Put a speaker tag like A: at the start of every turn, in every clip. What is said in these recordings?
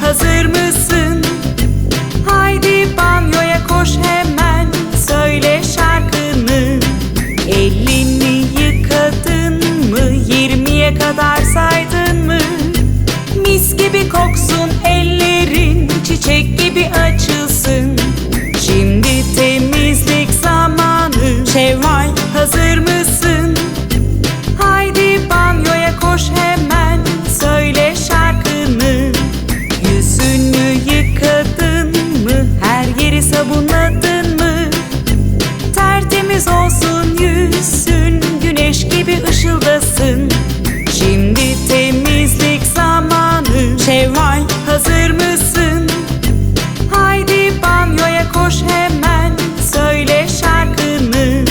A: hazır mısın? Haydi banyoya koş hemen söyle şarkını Elini yıkadın mı? Yirmiye kadar saydın mı? Mis gibi koksun ellerin Çiçek gibi açılsın Şimdi temizlik zamanı Şevval ışıldasın Şimdi temizlik zamanı. Şevval hazır mısın? Haydi banyoya koş hemen. Söyle şarkını.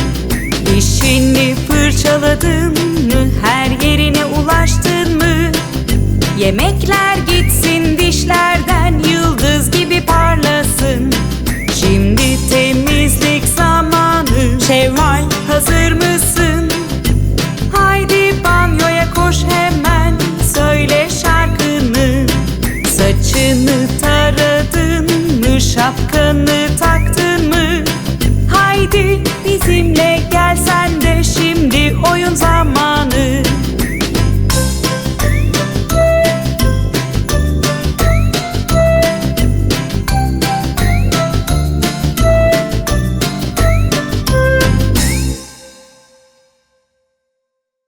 A: Dişini fırçaladın the time.